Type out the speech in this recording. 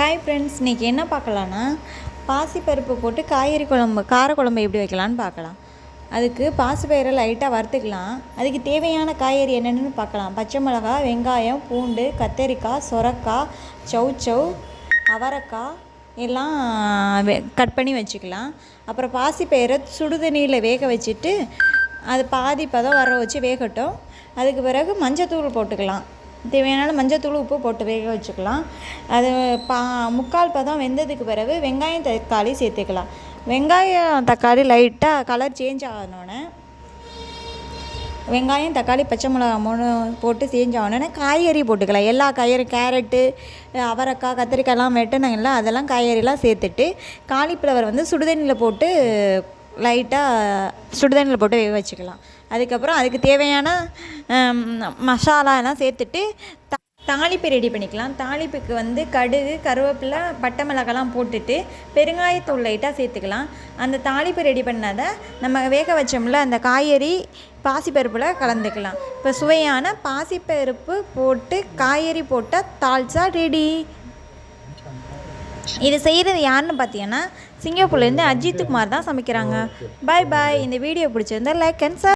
Hi friends இன்றைக்கி என்ன பார்க்கலான்னா பாசிப்பருப்பு போட்டு காய்கறி குழம்பு கார குழம்பு எப்படி வைக்கலான்னு பார்க்கலாம். அதுக்கு பாசிப்பயிரை லைட்டாக வறுத்துக்கலாம். அதுக்கு தேவையான காய்கறி என்னென்னு பார்க்கலாம். பச்சை மிளகா வெங்காயம் பூண்டு கத்தரிக்காய் சொரக்காய் சௌச்சௌ அவரக்காய் எல்லாம் கட் பண்ணி வச்சுக்கலாம். அப்புறம் பாசிப்பயிரை சுடுதண்ணியில் வேக வச்சுட்டு அது பாதி பதம் வர வச்சு வேகட்டும். அதுக்கு பிறகு மஞ்சத்தூள் போட்டுக்கலாம். தேவையான மஞ்சத்தூள் உப்பு போட்டு வேக வச்சுக்கலாம். அது பா முக்கால் பதம் வெந்ததுக்கு பிறகு வெங்காயம் தக்காளி சேர்த்துக்கலாம். வெங்காயம் தக்காளி லைட்டாக கலர் சேஞ்ச் ஆனோடனே வெங்காயம் தக்காளி பச்சை மிளகா மூணு போட்டு சேஞ்ச் ஆனோடனே காய்கறி போட்டுக்கலாம். எல்லா காய்கறி கேரட்டு அவரைக்காய் கத்திரிக்காய்லாம் வெட்டினாங்கல்ல அதெல்லாம் காய்கறிலாம் சேர்த்துட்டு காலிஃப்ளவர் வந்து சுடுதண்ணியில் போட்டு லைட்டாக சுடுதண்ணியில் போட்டு வேக வச்சுக்கலாம். அதுக்கப்புறம் அதுக்கு தேவையான மசாலா எல்லாம் சேர்த்துட்டு த தாளிப்பு ரெடி பண்ணிக்கலாம். தாளிப்புக்கு வந்து கடுகு கருவேப்பிலை பட்டை மிளகாலாம் போட்டுட்டு பெருங்காயத்தூள் லைட்டாக சேர்த்துக்கலாம். அந்த தாளிப்பு ரெடி பண்ணதை நம்ம வேக வச்சோம்ல அந்த காய்கறி பாசிப்பருப்பில் கலந்துக்கலாம். இப்போ சுவையான பாசிப்பருப்பு போட்டு காய்கறி போட்டால் தால்ச்சா ரெடி இது செய்கிறது யாருன்னு பார்த்தீங்கன்னா சிங்கப்பூர்லேருந்து அஜித் குமார் தான் சமைக்கிறாங்க. பாய் பாய் இந்த வீடியோ பிடிச்சிருந்தா லைக் அண்ட்